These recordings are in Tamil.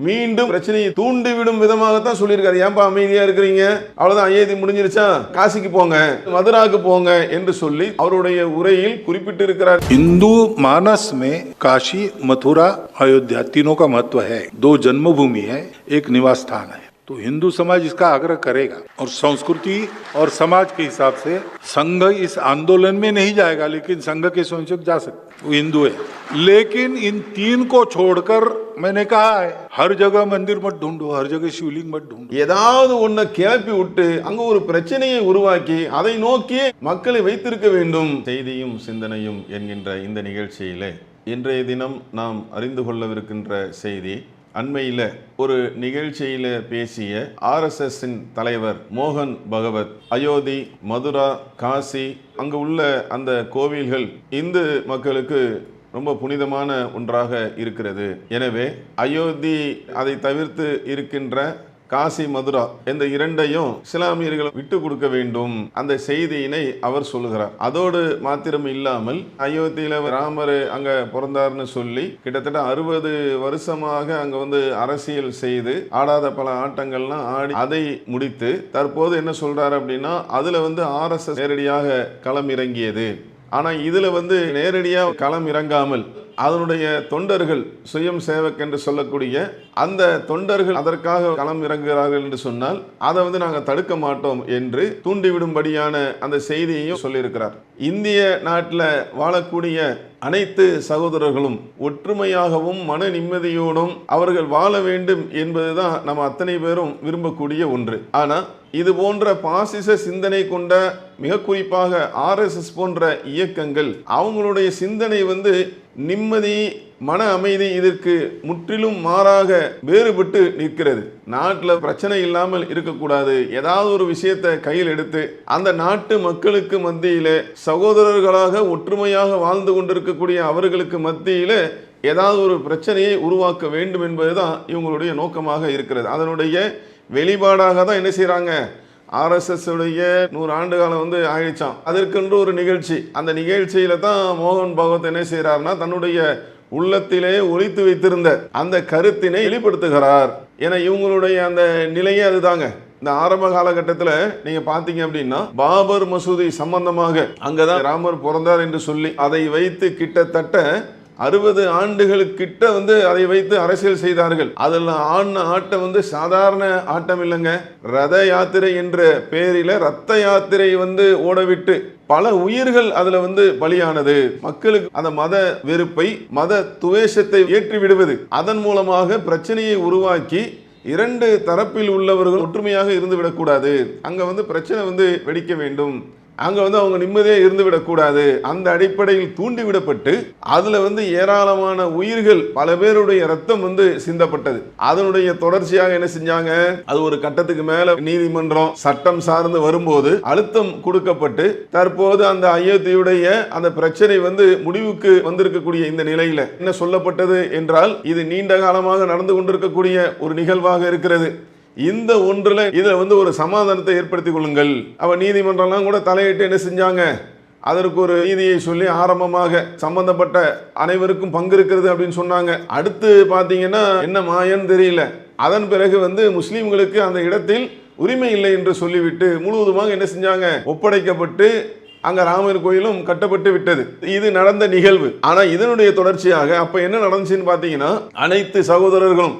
மீண்டும் பிரச்சனையை தூண்டி விடும் விதமாகத்தான் சொல்லியிருக்காரு. ஏன்பா அமைதியா இருக்கிறீங்க? அவ்வளவுதான் ஐஏதி முடிஞ்சிருச்சா? காசிக்கு போங்க மதுராவுக்கு போங்க என்று சொல்லி அவருடைய உரையில் குறிப்பிட்டு இருக்கிறார் இந்து மானஸ் மே காஷி மதுரா அயோத்தியா தினோக கா மகத்துவ ஹே. தோ ஜன்மபூமி ஹே ஏக் நிவாஸ் ஸ்தான ஹே. तो हिंदू समाज इसका आग्रह करेगा और संस्कृति और समाज के हिसाब से संघ इस आंदोलन में नहीं जाएगा लेकिन संघ के स्वयंसेवक जा सकते वो हिंदू है लेकिन इन तीन को छोड़कर मैंने कहा है हर जगह मंदिर मत ढूंढो हर जगह शिवलिंग मत ढूंढो ஏதாவது ஒன்ன கிளப்பி விட்டு அங்க ஒரு பிரச்சனையை உருவாக்கி அதை நோக்கி மக்களை வைத்திருக்க வேண்டும் செய்தியும் சிந்தனையும் என்கின்ற இந்த நிகழ்ச்சியிலே இன்றைய தினம் நாம் அறிந்து கொள்ளவிருக்கின்ற செய்தி அண்மையில் ஒரு நிகழ்ச்சியில் பேசிய ஆர்எஸ்எஸ்ஸின் தலைவர் மோகன் பகவத் அயோத்தி மதுரா காசி அங்கு உள்ள அந்த கோவில்கள் இந்து மக்களுக்கு ரொம்ப புனிதமான ஒன்றாக இருக்கிறது. எனவே அயோத்தி அதை தவிர்த்து இருக்கின்ற காசி மதுரா இந்த இரண்டையும் இஸ்லாமியர்கள் விட்டு கொடுக்க வேண்டும். அந்த செய்தியினை அவர் சொல்லுகிறார். அதோடு மாத்திரம் இல்லாமல் அயோத்தியில ராமர் அங்க பிறந்தார்னு சொல்லி கிட்டத்தட்ட அறுபது வருஷமாக அங்க வந்து அரசியல் செய்து ஆடாத பல ஆட்டங்கள்லாம் ஆடி அதை முடித்து தற்போது என்ன சொல்றாரு அப்படின்னா அதுல வந்து ஆர்எஸ்எஸ் நேரடியாக களம் இறங்கியது ஆனா இதுல வந்து நேரடியாக களம் இறங்காமல் அதனுடைய தொண்டர்கள் சுயம் சேவக் என்று சொல்லக்கூடிய அந்த தொண்டர்கள் அதற்காக களம் இறங்குகிறார்கள் என்று சொன்னால் அதை வந்து நாங்கள் தடுக்க மாட்டோம் என்று தூண்டிவிடும்படியான அந்த செய்தியையும் சொல்லியிருக்கிறார். இந்திய நாட்டில் வாழக்கூடிய அனைத்து சகோதரர்களும் ஒற்றுமையாகவும் மன நிம்மதியோடும் அவர்கள் வாழ வேண்டும் என்பதுதான் நம்ம அத்தனை பேரும் விரும்பக்கூடிய ஒன்று. ஆனால் இது போன்ற பாசிச சிந்தனை கொண்ட மிக குறிப்பாக ஆர்எஸ்எஸ் போன்ற இயக்கங்கள் அவங்களுடைய சிந்தனை வந்து நிம்மதி மன அமைதி இதற்கு முற்றிலும் மாறாக வேறுபட்டு நிற்கிறது. நாட்டில் பிரச்சனை இல்லாமல் இருக்கக்கூடாது. ஏதாவது ஒரு விஷயத்தை கையில் எடுத்து அந்த நாட்டு மக்களுக்கு மத்தியில் சகோதரர்களாக ஒற்றுமையாக வாழ்ந்து கொண்டிருக்கக்கூடிய அவர்களுக்கு மத்தியில் ஏதாவது ஒரு பிரச்சனையை உருவாக்க வேண்டும் என்பதுதான் இவங்களுடைய நோக்கமாக இருக்கிறது. அதனுடைய வெளிப்பாடாக தான் என்ன செய்கிறாங்க ஆர்எஸ்எஸ் உடைய நூறு ஆண்டு காலம் வந்து ஆயிடுச்சாம். அதற்கென்று ஒரு நிகழ்ச்சி. அந்த நிகழ்ச்சியில தான் மோகன் பகவத் என்ன செய்கிறாருன்னா தன்னுடைய உள்ளத்திலே ஒழித்து வைத்திருந்த அந்த கருத்தினை வெளிப்படுத்துகிறார். ஏன்னா இவங்களுடைய அந்த நிலையே அதுதாங்க. இந்த ஆரம்ப காலகட்டத்தில் நீங்க பாத்தீங்க அப்படின்னா பாபர் மசூதி சம்பந்தமாக அங்கதான் ராமர் பிறந்தார் என்று சொல்லி அதை வைத்து கிட்டத்தட்ட அறுபது ஆண்டுகளுக்கிட்ட வந்து அதை வைத்து அரசியல் செய்தார்கள். அதில் ஆடின ஆட்டம் வந்து சாதாரண ஆட்டம் இல்லைங்க. ரத யாத்திரை என்ற பேரில் ரத்த யாத்திரை வந்து ஓடவிட்டு பல உயிர்கள் அதுல வந்து பலியானது. மக்களுக்கு அந்த மத வெறுப்பை மத துவேஷத்தை ஏற்றி விடுவது. அதன் மூலமாக பிரச்சனையை உருவாக்கி இரண்டு தரப்பில் உள்ளவர்கள் ஒற்றுமையாக இருந்து விடக்கூடாது அங்க வந்து பிரச்சனை வந்து வெடிக்க வேண்டும். அங்கே வந்து அவங்க நிம்மதியாக இருந்து விடக்கூடாது அந்த அடிப்படையில் தூண்டிவிடப்பட்டு அதில் வந்து ஏராளமான உயிர்கள் பல பேருடைய ரத்தம் வந்து சிந்தப்பட்டது. அதனுடைய தொடர்ச்சியாக என்ன செஞ்சாங்க? அது ஒரு கட்டத்துக்கு மேல நீதிமன்றம் சட்டம் சார்ந்து வரும்போது அழுத்தம் கொடுக்கப்பட்டு தற்போது அந்த அயோத்தியுடைய அந்த பிரச்சனை வந்து முடிவுக்கு வந்திருக்கக்கூடிய இந்த நிலையில என்ன சொல்லப்பட்டது என்றால் இது நீண்ட காலமாக நடந்து கொண்டிருக்கக்கூடிய ஒரு நிகழ்வாக இருக்கிறது. இந்த ஒன்றில் இதில் வந்து ஒரு சமாதானத்தை ஏற்படுத்திக் கொள்ளுங்கள். அவள் நீதிமன்றம்லாம் கூட தலையிட்டு என்ன செஞ்சாங்க? அதற்கு ஒரு நீதியை சொல்லி ஆரம்பமாக சம்பந்தப்பட்ட அனைவருக்கும் பங்கு இருக்கிறது அப்படின்னு சொன்னாங்க. அடுத்து பார்த்தீங்கன்னா என்ன மாயன்னு தெரியல. அதன் பிறகு வந்து முஸ்லீம்களுக்கு அந்த இடத்தில் உரிமை இல்லை என்று சொல்லிவிட்டு முழுவதுமாக என்ன செஞ்சாங்க? ஒப்படைக்கப்பட்டு அங்கே ராமர் கோயிலும் கட்டப்பட்டு விட்டது. இது நடந்த நிகழ்வு. ஆனால் இதனுடைய தொடர்ச்சியாக அப்போ என்ன நடந்துச்சுன்னு பார்த்தீங்கன்னா அனைத்து சகோதரர்களும்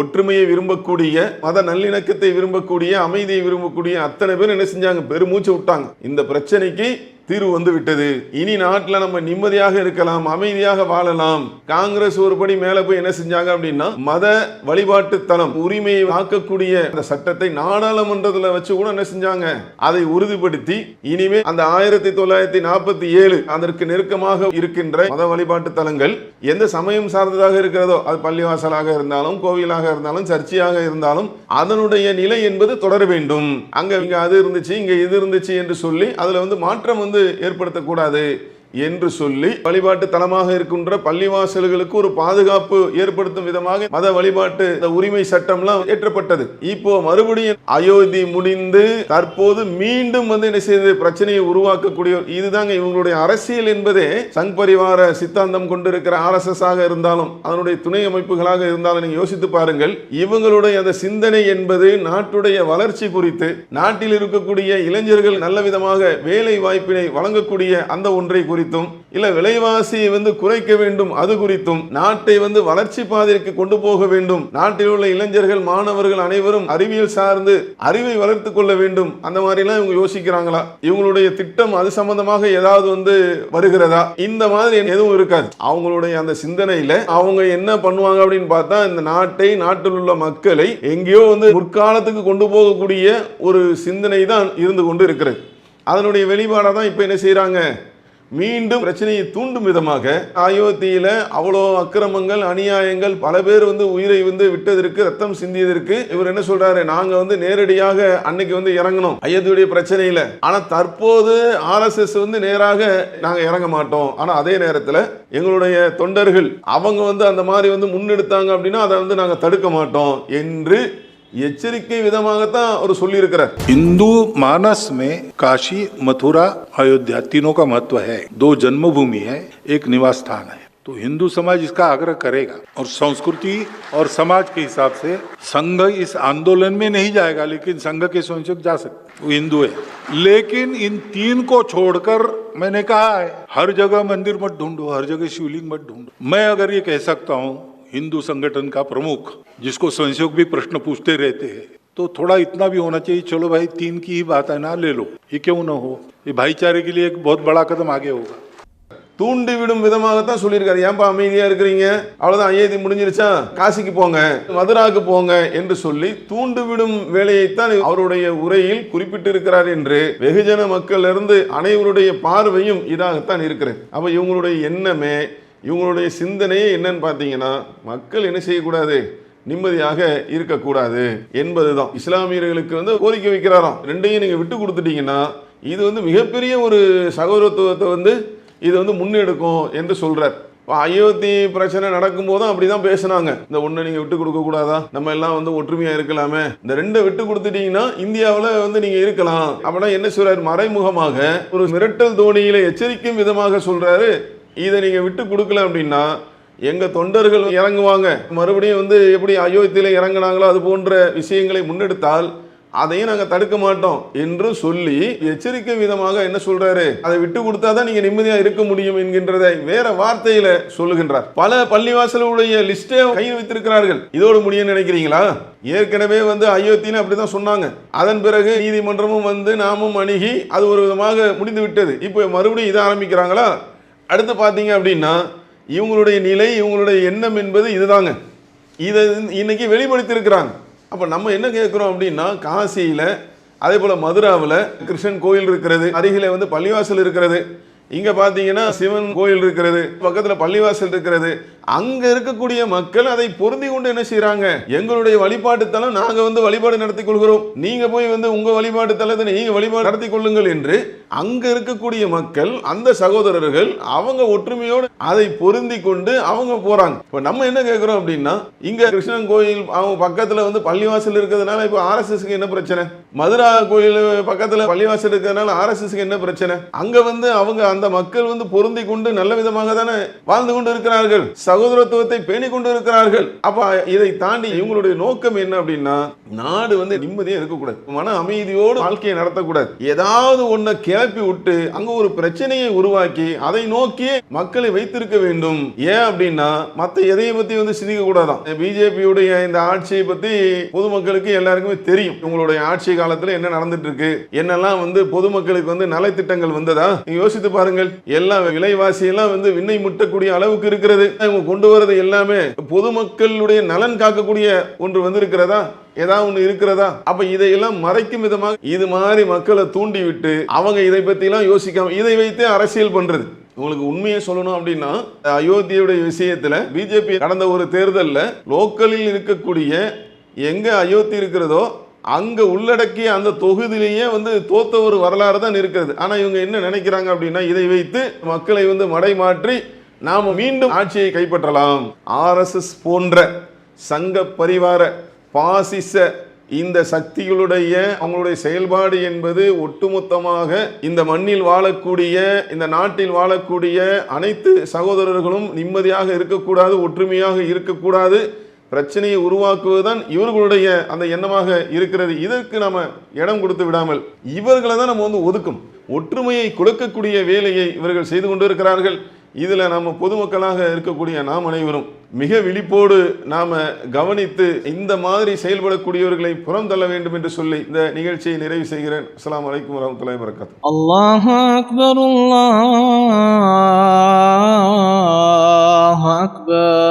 ஒற்றுமையை விரும்பக்கூடிய மத நல்லிணக்கத்தை விரும்பக்கூடிய அமைதியை விரும்பக்கூடிய அத்தனை பேர் என்ன செஞ்சாங்க? பெருமூச்சு விட்டாங்க. இந்த பிரச்சனைக்கு தீர்வு வந்து விட்டது இனி நாட்டில் நம்ம நிம்மதியாக இருக்கலாம் அமைதியாக வாழலாம். காங்கிரஸ் ஒரு படி மேல போய் என்ன செஞ்சாங்க அப்படின்னா மத வழிபாட்டு தலம் உரிமையை ஆக்கக்கூடிய அந்த சட்டத்தை நாடாளுமன்றத்தில் வச்சு கூட என்ன செஞ்சாங்க? அதை உறுதிப்படுத்தி இனிமே அந்த ஆயிரத்தி தொள்ளாயிரத்தி நாற்பத்தி ஏழு அதற்கு நெருக்கமாக இருக்கின்ற மத வழிபாட்டு தலங்கள் எந்த சமயம் சார்ந்ததாக இருக்கிறதோ அது பள்ளிவாசலாக இருந்தாலும் கோவிலாக இருந்தாலும் சர்ச்சையாக இருந்தாலும் அதனுடைய நிலை என்பது தொடர வேண்டும். அங்க இங்க அது இருந்துச்சு இங்க இது இருந்துச்சு என்று சொல்லி அதுல வந்து மாற்றம் வந்து ஏற்படுத்தக்கூடாது. என்று சொல்லி வழிபாட்டு தலமாக இருக்கின்ற பள்ளிவாசல்களுக்கு ஒரு பாதுகாப்பு ஏற்படுத்தும் விதமாக மத வழிபாட்டு உரிமை சட்டம்லாம் ஏற்றப்பட்டது. இப்போ மறுபடியும் அயோத்தி முடிந்து தற்போது மீண்டும் வந்து என்ன செய்து பிரச்சனையை உருவாக்கக்கூடிய இதுதாங்க இவங்களுடைய அரசியல் என்பதே. சங் பரிவார சித்தாந்தம் கொண்டிருக்கிற ஆர்எஸ்எஸ் ஆக இருந்தாலும் அதனுடைய துணை அமைப்புகளாக இருந்தாலும் நீங்க யோசித்து பாருங்கள். இவங்களுடைய அந்த சிந்தனை என்பது நாட்டுடைய வளர்ச்சி குறித்து நாட்டில் இருக்கக்கூடிய இளைஞர்கள் நல்ல விதமாக வேலை வாய்ப்பினை வழங்கக்கூடிய அந்த ஒன்றை குறித்தும் இல்லை விலைவாசியை வந்து குறைக்க வேண்டும் அது குறித்தும் நாட்டை வந்து வளர்ச்சி பாதைக்கு கொண்டு போக வேண்டும். நாட்டில் உள்ள இளைஞர்கள் மாணவர்கள் அனைவரும் அறிவியல் சார்ந்து அறிவை வளர்த்து கொள்ள வேண்டும். அந்த மாதிரிலாம் இவங்க யோசிக்கிறாங்களா? இவங்களுடைய திட்டம் அது சம்பந்தமாக ஏதாவது வந்து வருகிறதா? இந்த மாதிரி எதுவும் இருக்காது. அவங்களுடைய அந்த சிந்தனையில அவங்க என்ன பண்ணுவாங்க அப்படின்னு பார்த்தா இந்த நாட்டை நாட்டில் உள்ள மக்களை எங்கேயோ வந்து முற்காலத்துக்கு கொண்டு போகக்கூடிய ஒரு சிந்தனை தான் இருந்து கொண்டு இருக்கிறது. அதனுடைய வெளிப்பாடாக தான் இப்போ என்ன செய்கிறாங்க மீண்டும் பிரச்சனையை தூண்டும் விதமாக அயோத்தியில அவ்வளோ அக்கிரமங்கள் அநியாயங்கள் பல பேர் வந்து உயிரை வந்து விட்டதற்கு ரத்தம் சிந்தியதற்கு இவர் என்ன சொல்றாரு? நாங்க வந்து நேரடியாக அன்னைக்கு வந்து இறங்கணும் அயோத்தியுடைய பிரச்சனையில. ஆனா தற்போது ஆர்எஸ்எஸ் வந்து நேராக நாங்க இறங்க மாட்டோம். ஆனா அதே நேரத்தில் எங்களுடைய தொண்டர்கள் அவங்க வந்து அந்த மாதிரி வந்து முன்னெடுத்தாங்க அப்படின்னா அதை வந்து நாங்க தடுக்க மாட்டோம் என்று எச்சரிக்கை விதமாகத்தான் அவர் சொல்லியிருக்கிறார் हिंदू मानस में काशी मथुरा अयोध्या तीनों का महत्व है दो जन्मभूमि है एक निवास स्थान है तो हिंदू समाज इसका आग्रह करेगा और संस्कृति और समाज के हिसाब से संघ इस आंदोलन में नहीं जाएगा लेकिन संघ के स्वयंसेवक जा सकते वो हिंदू है लेकिन इन तीन को छोड़कर मैंने कहा है हर जगह मंदिर मत ढूंढो हर जगह शिवलिंग मत ढूंढो मैं अगर ये कह सकता हूँ हिंदू संगठन का प्रमुख जिसको स्वयंसेवक भी प्रश्न पूछते रहते हैं तो थोड़ा इतना भी होना चाहिए चलो भाई तीन की ही बात है ना ले लो ये क्यों ना हो ये भाईचारे के लिए एक बहुत बड़ा कदम आगे होगा தூண்டிவிடும் விதமாகத்தான் சொல்லியிருக்காரு ஏன்பா அமைதியா இருக்கிறீங்க அவ்வளவுதான் அயோத்தி முடிஞ்சிருச்சா காசிக்கு போங்க மதுராக்கு போங்க என்று சொல்லி தூண்டுவிடும் வேலையைத்தான் அவருடைய உரையில் குறிப்பிட்டிருக்கிறார் என்று வெகுஜன மக்கள் இருந்து அனைவருடைய பார்வையும் இதாகத்தான் இருக்கிறது அப்ப இவங்களுடைய எண்ணமே இவங்களுடைய சிந்தனையே என்னன்னு பார்த்தீங்கன்னா மக்கள் என்ன செய்யக்கூடாது? நிம்மதியாக இருக்கக்கூடாது என்பதுதான். இஸ்லாமியர்களுக்கு வந்து கோரிக்கை வைக்கிறாராம். ரெண்டையும் நீங்கள் விட்டு கொடுத்துட்டீங்கன்னா இது வந்து மிகப்பெரிய ஒரு சகோதரத்துவத்தை வந்து இது வந்து முன்னெடுக்கும் என்று சொல்கிறார் இப்போ அயோத்தி பிரச்சனை நடக்கும்போதும் அப்படிதான் பேசுனாங்க. இந்த ஒன்று நீங்கள் விட்டு கொடுக்க கூடாதா? நம்ம எல்லாம் வந்து ஒற்றுமையாக இருக்கலாமே. இந்த ரெண்டை விட்டு கொடுத்துட்டீங்கன்னா இந்தியாவில் வந்து நீங்கள் இருக்கலாம். அப்படின்னா என்ன சொல்கிறார் மறைமுகமாக ஒரு மிரட்டல் தோணியில் எச்சரிக்கும் விதமாக சொல்கிறாரு இதை நீங்கள் விட்டு கொடுக்கல அப்படின்னா எங்கள் தொண்டர்கள் இறங்குவாங்க. மறுபடியும் வந்து எப்படி அயோத்தியில் இறங்குனாங்களோ அது போன்ற விஷயங்களை முன்னெடுத்தால் அதையும் நாங்கள் தடுக்க மாட்டோம் என்று சொல்லி எச்சரிக்கை விதமாக என்ன சொல்றாரு? அதை விட்டு கொடுத்தா தான் நீங்க நிம்மதியா இருக்க முடியும் என்கின்றதை வேற வார்த்தையில சொல்லுகின்றார். பல பள்ளிவாசலுடைய லிஸ்டே கையில் வைத்திருக்கிறார்கள். இதோடு முடியும் நினைக்கிறீங்களா? ஏற்கனவே வந்து அயோத்தின்னு அப்படிதான் சொன்னாங்க. அதன் பிறகு நீதிமன்றமும் வந்து நாமும் அணுகி அது ஒரு விதமாக முடிந்து விட்டது இப்போ மறுபடியும் இதை ஆரம்பிக்கிறாங்களா? அடுத்து பார்த்தீங்க அப்படின்னா இவங்களுடைய நிலை இவங்களுடைய எண்ணம் என்பது இதுதாங்க. இதை இன்னைக்கு வெளிப்படுத்தியிருக்கிறாங்க. அப்போ நம்ம என்ன கேட்குறோம் அப்படின்னா காசியில் அதே போல் மதுராவில் கிருஷ்ணன் கோயில் இருக்கிறது அருகில் வந்து பள்ளிவாசல் இருக்கிறது. இங்கே பார்த்தீங்கன்னா சிவன் கோயில் இருக்கிறது பக்கத்தில் பள்ளிவாசல் இருக்கிறது. அங்கே இருக்கக்கூடிய மக்கள் அதை பொருந்தி கொண்டு என்ன செய்கிறாங்க எங்களுடைய வழிபாட்டுத்தலம் நாங்கள் வந்து வழிபாடு நடத்தி கொள்கிறோம். நீங்கள் போய் வந்து உங்கள் வழிபாட்டு தலத்தை வழிபாடு நடத்தி கொள்ளுங்கள் என்று அங்க இருக்கக்கூடிய மக்கள் அந்த சகோதரர்கள் அவங்க ஒற்றுமையோடு அதை பொருந்தி கொண்டு அவங்க போறாங்க. இப்போ நம்ம என்ன கேட்குறோம் அப்படின்னா இங்க கிருஷ்ணன் கோயில் அவங்க பக்கத்துல வந்து பள்ளிவாசல் இருக்கிறதுனால இப்போ ஆர்எஸ்எஸ்க்கு என்ன பிரச்சனை? மதுரா கோயில் பக்கத்தில் பள்ளிவாசல் இருக்கிறதுனால ஆர்எஸ்எஸ்க்கு என்ன பிரச்சனை? அங்க வந்து அவங்க அந்த மக்கள் வந்து பொருந்தி கொண்டு நல்ல விதமாக தானே வாழ்ந்து கொண்டு இருக்கிறார்கள். சகோதரத்துவத்தை பேணி கொண்டு இருக்கிறார்கள். அப்போ இதை தாண்டி இவங்களுடைய நோக்கம் என்ன அப்படின்னா நாடு வந்து நிம்மதியாக இருக்கக்கூடாது. மன அமைதியோடு வாழ்க்கையை நடத்தக்கூடாது. ஏதாவது ஒன்றை கிளப்பி விட்டு அங்க ஒரு பிரச்சனையை உருவாக்கி அதை நோக்கி மக்களை வைத்திருக்க வேண்டும். ஏன் அப்படின்னா மத்த எதையை பத்தி வந்து சிந்திக்க கூடாதான். பிஜேபியுடைய இந்த ஆட்சியை பத்தி பொதுமக்களுக்கு எல்லாருக்குமே தெரியும். உங்களுடைய ஆட்சி காலத்துல என்ன நடந்துட்டு இருக்கு என்னெல்லாம் வந்து பொதுமக்களுக்கு வந்து நலத்திட்டங்கள் வந்ததா? நீங்க யோசித்து பாருங்கள். எல்லா விலைவாசி எல்லாம் வந்து விண்ணை முட்டக்கூடிய அளவுக்கு இருக்கிறது. இவங்க கொண்டு வரது எல்லாமே பொதுமக்களுடைய நலன் காக்கக்கூடிய ஒன்று வந்திருக்கிறதா? ஏதாவது ஒன்று இருக்கிறதா? அப்ப இதையெல்லாம் மறைக்கும் விதமாக இது மாதிரி மக்களை தூண்டி விட்டு அவங்க இதை பத்தி எல்லாம் யோசிக்காம இதை வைத்தே அரசியல் பண்றது. உங்களுக்கு உண்மையை சொல்லணும் அப்படின்னா அயோத்தியுடைய விஷயத்துல பிஜேபி கடந்த ஒரு தேர்தலில் லோக்கலில் இருக்கக்கூடிய எங்க அயோத்தி இருக்கிறதோ அங்க உள்ளடக்கிய அந்த தொகுதியிலேயே வந்து தோத்த ஒரு வரலாறு தான் இருக்கிறது. ஆனா இவங்க என்ன நினைக்கிறாங்க அப்படின்னா இதை வைத்து மக்களை வந்து மடைமாற்றி நாம மீண்டும் ஆட்சியை கைப்பற்றலாம். ஆர்எஸ்எஸ் போன்ற சங்க பரிவார பாசிச இந்த சக்திகளுடைய அவங்களுடைய செயல்பாடு என்பது ஒட்டுமொத்தமாக இந்த மண்ணில் வாழக்கூடிய இந்த நாட்டில் வாழக்கூடிய அனைத்து சகோதரர்களும் நிம்மதியாக இருக்கக்கூடாது ஒற்றுமையாக இருக்கக்கூடாது. பிரச்சனையை உருவாக்குவதுதான் இவர்களுடைய அந்த எண்ணமாக இருக்கிறது. இதற்கு நாம இடம் கொடுத்து விடாமல் இவர்களை தான் நம்ம வந்து ஒதுக்கும். ஒற்றுமையை கொடுக்கக்கூடிய வேலையை இவர்கள் செய்து கொண்டு இருக்கிறார்கள் இதில் நம்ம பொதுமக்களாக இருக்கக்கூடிய நாம் அனைவரும் மிக விழிப்போடு நாம் கவனித்து இந்த மாதிரி செயல்படக்கூடியவர்களை புறம் தள்ள வேண்டும் என்று சொல்லி இந்த நிகழ்ச்சியை நிறைவு செய்கிறேன். அஸ்லாம் வலைக்கம் வரமத்துல வரகாத் அல்லாஹ் அக்பர் அல்லாஹ் அக்பர்